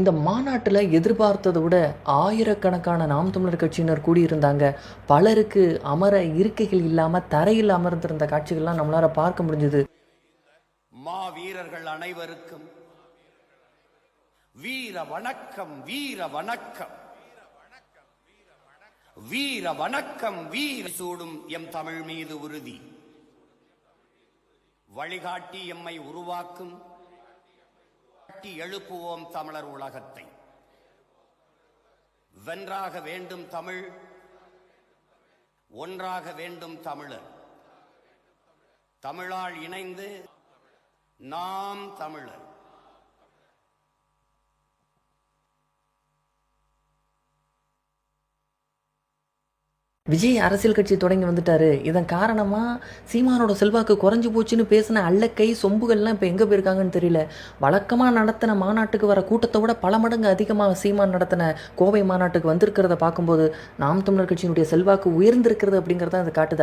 இந்த மாநாட்டில் எதிர்பார்த்ததை விட ஆயிரக்கணக்கான நாம் தமிழர் கட்சியினர் கூடியிருந்தாங்க. பலருக்கு அமர இருக்கைகள் இல்லாமல் தரையில் அமர்ந்திருந்த காட்சிகள்லாம் நம்மளால பார்க்க முடிஞ்சது. மா வீரர்கள் அனைவருக்கும் வீர வணக்கம் வீர வணக்கம். வீர வணக்கம் வீர சூடும் எம் தமிழ் மீது உறுதி. வழிகாட்டி எம்மை உருவாக்கும் கட்டி எழுப்புவோம் தமிழர் உலகத்தை. வென்றாக வேண்டும் தமிழ் ஒன்றாக வேண்டும் தமிழர். தமிழால் இணைந்து நாம் தமிழர். விஜய் அரசியல் கட்சி தொடங்கி வந்துட்டாரு. இதன் காரணமாக சீமானோட செல்வாக்கு குறைஞ்சு போச்சுன்னு பேசின அல்லக்கை சொம்புகள்லாம் இப்போ எங்கே போயிருக்காங்கன்னு தெரியல. வழக்கமாக நடத்தின மாநாட்டுக்கு வர கூட்டத்தை விட பல மடங்கு அதிகமாக சீமான் நடத்தின கோவை மாநாட்டுக்கு வந்திருக்கிறத பார்க்கும்போது நாம் தமிழர் கட்சியினுடைய செல்வாக்கு உயர்ந்திருக்கிறது அப்படிங்கிறத அது காட்டுது